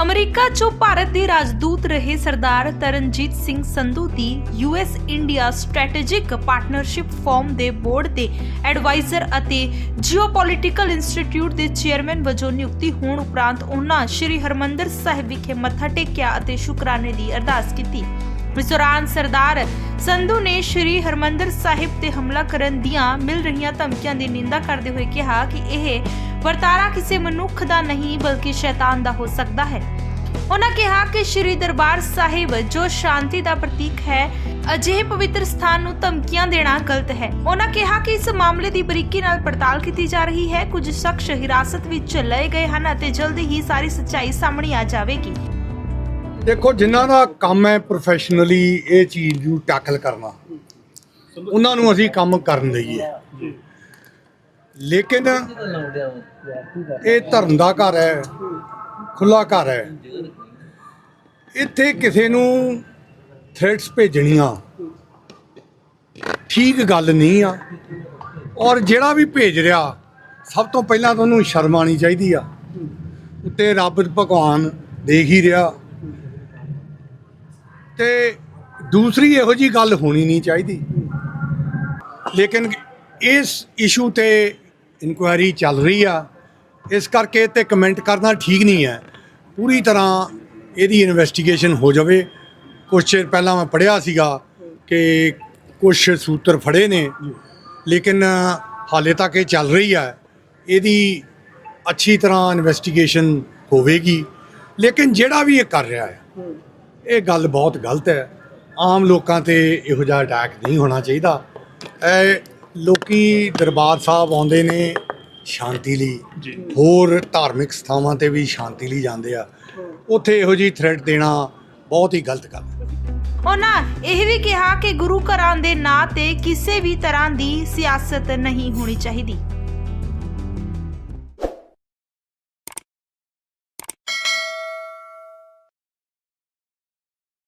America 'ਚੋਂ ਭਾਰਤ ਦੇ ਰਾਜਦੂਤ ਰਹੇ ਸਰਦਾਰ ਤਰਨਜੀਤ ਸਿੰਘ ਸੰਧੂ ਦੀ US India strategic partnership forum ਦੇ ਬੋਰਡ ਦੇ ਐਡਵਾਈਜ਼ਰ ਅਤੇ ਜੀਓਪੋਲਿਟੀਕਲ ਇੰਸਟੀਚਿਊਟ ਦੇ ਚੇਅਰਮੈਨ ਵਜੋਂ ਨਿਯੁਕਤੀ ਹੋਣ ਉਪਰੰਤ ਉਹਨਾਂ ਸ੍ਰੀ ਹਰਮੰਦਰ ਸਾਹਿਬ ਵਿਖੇ ਮੱਥਾ ਟੇਕਿਆ ਅਤੇ ਸ਼ੁਕਰਾਨੇ ਦੀ ਅਰਦਾਸ ਕੀਤੀ। ਇਸ ਦੌਰਾਨ ਸਰਦਾਰ ਸੰਧੂ ਨੇ ਸ਼੍ਰੀ ਹਰਮੰਦਰ ਸਾਹਿਬ ਤੇ ਹਮਲਾ ਕਰਨ ਦੀਆਂ ਮਿਲ ਰਹੀਆਂ ਧਮਕੀਆਂ ਦੀ ਨਿੰਦਾ ਕਰਦੇ ਹੋਏ ਕਿਹਾ ਕਿ ਇਹ ਵਰਤਾਰਾ ਕਿਸੇ ਮਨੁੱਖ ਦਾ ਨਹੀਂ ਬਲਕਿ ਸ਼ੈਤਾਨ ਦਾ ਹੋ ਸਕਦਾ ਹੈ। ਉਹਨਾਂ ਕਿਹਾ ਕਿ ਸ਼੍ਰੀ ਦਰਬਾਰ ਸਾਹਿਬ ਜੋ ਸ਼ਾਂਤੀ ਦਾ ਪ੍ਰਤੀਕ ਹੈ ਅਜਿਹੇ ਪਵਿੱਤਰ ਸਥਾਨ ਨੂੰ ਧਮਕੀਆਂ ਦੇਣਾ ਗਲਤ ਹੈ। ਉਹਨਾਂ ਕਿਹਾ ਕਿ ਇਸ ਮਾਮਲੇ ਦੀ ਬਰੀਕੀ ਨਾਲ ਪੜਤਾਲ ਕੀਤੀ ਜਾ ਰਹੀ ਹੈ। ਕੁਝ ਸ਼ਖਸ ਹਿਰਾਸਤ ਵਿੱਚ ਲਏ ਗਏ ਹਨ ਅਤੇ ਜਲਦੀ ਹੀ ਸਾਰੀ ਸੱਚਾਈ ਸਾਹਮਣੇ ਆ ਜਾਵੇਗੀ। ਦੇਖੋ ਜਿਨ੍ਹਾਂ ਦਾ ਕੰਮ ਹੈ ਪ੍ਰੋਫੈਸ਼ਨਲੀ ਇਹ ਚੀਜ਼ ਨੂੰ ਟੈਕਲ ਕਰਨਾ। ਉਹਨਾਂ ਨੂੰ ਅਸੀਂ ਕੰਮ ਕਰਨ ਦਈਏ। ਲੇਕਿਨ ਇਹ ਧਰਮ ਦਾ ਘਰ ਹੈ ਖੁੱਲਾ ਘਰ ਹੈ। ਇੱਥੇ ਕਿਸੇ ਨੂੰ ਥ੍ਰੈਟਸ ਭੇਜਣੀਆਂ ਠੀਕ ਗੱਲ ਨਹੀਂ ਆ। ਔਰ ਜਿਹੜਾ ਵੀ ਭੇਜ ਰਿਹਾ, ਸਭ ਤੋਂ ਪਹਿਲਾਂ ਤੁਹਾਨੂੰ ਸ਼ਰਮ ਆਉਣੀ ਚਾਹੀਦੀ ਆ। ਉੱਤੇ ਰੱਬ ਭਗਵਾਨ ਦੇਖ ਹੀ ਰਿਹਾ। ਤੇ ਦੂਸਰੀ ਇਹੋ ਜੀ ਗੱਲ ਹੋਣੀ ਨਹੀਂ ਚਾਹੀਦੀ। ਲੇਕਿਨ ਇਸ ਇਸ਼ੂ ਤੇ ਇਨਕੁਆਇਰੀ ਚੱਲ ਰਹੀ ਆ। ਇਸ ਕਰਕੇ ਤੇ ਕਮੈਂਟ ਕਰਨਾ ਠੀਕ ਨਹੀਂ ਹੈ। ਪੂਰੀ ਤਰ੍ਹਾਂ ਇਹਦੀ ਇਨਵੈਸਟੀਗੇਸ਼ਨ ਹੋ ਜਾਵੇ। ਕੁਝ ਚਿਰ ਪਹਿਲਾਂ ਮੈਂ ਪੜਿਆ ਸੀਗਾ ਕਿ ਕੁਝ ਸੂਤਰ ਫੜੇ ਨੇ, ਲੇਕਿਨ ਹਾਲੇ ਤੱਕ ਇਹ ਚੱਲ ਰਹੀ ਹੈ ਇਹਦੀ ਅੱਛੀ ਤਰ੍ਹਾਂ ਇਨਵੈਸਟੀਗੇਸ਼ਨ ਹੋਵੇਗੀ। ਲੇਕਿਨ ਜਿਹੜਾ ਵੀ ਇਹ ਕਰ ਰਿਹਾ ਹੈ, ਇਹ ਗੱਲ ਬਹੁਤ ਗਲਤ ਹੈ। ਆਮ ਲੋਕਾਂ ਤੇ ਇਹੋ ਜਿਹਾ ਅਟੈਕ ਨਹੀਂ ਹੋਣਾ ਚਾਹੀਦਾ। ਇਹ ਲੋਕੀ ਦਰਬਾਰ ਸਾਹਿਬ ਆਉਂਦੇ ਨੇ ਸ਼ਾਂਤੀ ਲਈ। ਹੋਰ ਧਾਰਮਿਕ ਸਥਾਵਾਂ ਤੇ ਵੀ ਸ਼ਾਂਤੀ ਲਈ ਜਾਂਦੇ ਆ। ਉੱਥੇ ਇਹੋ ਜਿਹੀ ਥ੍ਰੈਟ ਦੇਣਾ ਬਹੁਤ ਹੀ ਗਲਤ ਗੱਲ ਹੈ। ਉਹਨਾਂ ਇਹ ਵੀ ਕਿਹਾ ਕਿ ਗੁਰੂ ਘਰਾਂ ਦੇ ਨਾਂ ਤੇ ਕਿਸੇ ਵੀ ਤਰ੍ਹਾਂ ਦੀ ਸਿਆਸਤ ਨਹੀਂ ਹੋਣੀ ਚਾਹੀਦੀ।